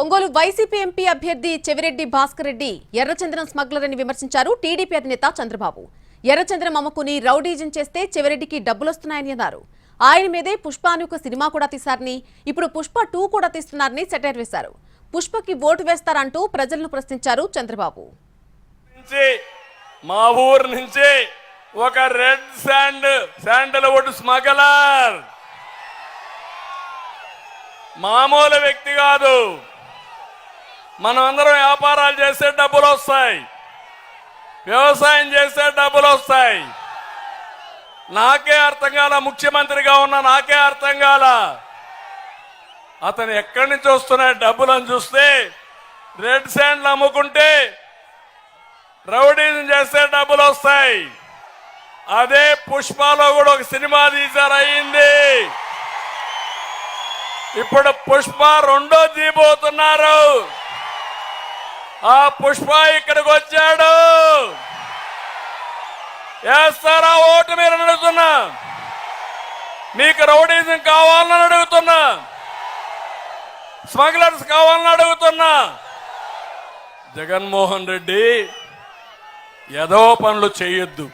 Ongole YCP MP అభ్యర్థి చెవిరెడ్డి భాస్కర్ రెడ్డి ఎర్రచంద్రం smuggler అని విమర్శించారు టీడీపీ అధినేత చంద్రబాబు. ఎర్రచంద్రం అమ్మకుని రౌడీజం చేస్తే చెవిరెడ్డికి డబ్బులొస్తున్నాయని అన్నారు. ఆయన మీదే పుష్ప అని ఒక సినిమా కూడా తీశారని ఇప్పుడు పుష్ప టూ కూడా తీస్తున్నారని సెటైర్ వేశారు. పుష్పకి ఓటు వేస్తారంటూ ప్రజలను ప్రశ్నించారు చంద్రబాబు. మా ఊరు నుంచి ఒక రెడ్ శాండ్ శాండల్వుడ్ స్మగలర్. మామూలు వ్యక్తి కాదు. మనం అందరం వ్యాపారాలు చేస్తే డబ్బులు వస్తాయి వ్యవసాయం చేస్తే డబ్బులు వస్తాయి నాకే అర్థం కాల ముఖ్యమంత్రిగా ఉన్న నాకే అర్థం కాల. అతను ఎక్కడి నుంచి వస్తున్నాయి డబ్బులను చూస్తే రెడ్ శాండ్లు అమ్ముకుంటే రౌడీని చేస్తే డబ్బులు వస్తాయి అదే పుష్పలో కూడా ఒక సినిమా తీశారు అయింది ఇప్పుడు పుష్ప రెండో తీయబోతున్నారు ఆ పుష్ప ఇక్కడికి వచ్చాడు. వేస్తారా ఓటు మీరు అడుగుతున్నా. మీకు రౌడీజం కావాలని అడుగుతున్నా. స్మగ్లర్స్ కావాలని అడుగుతున్నా. జగన్మోహన్ రెడ్డి ఏదో పనులు చేయొద్దు.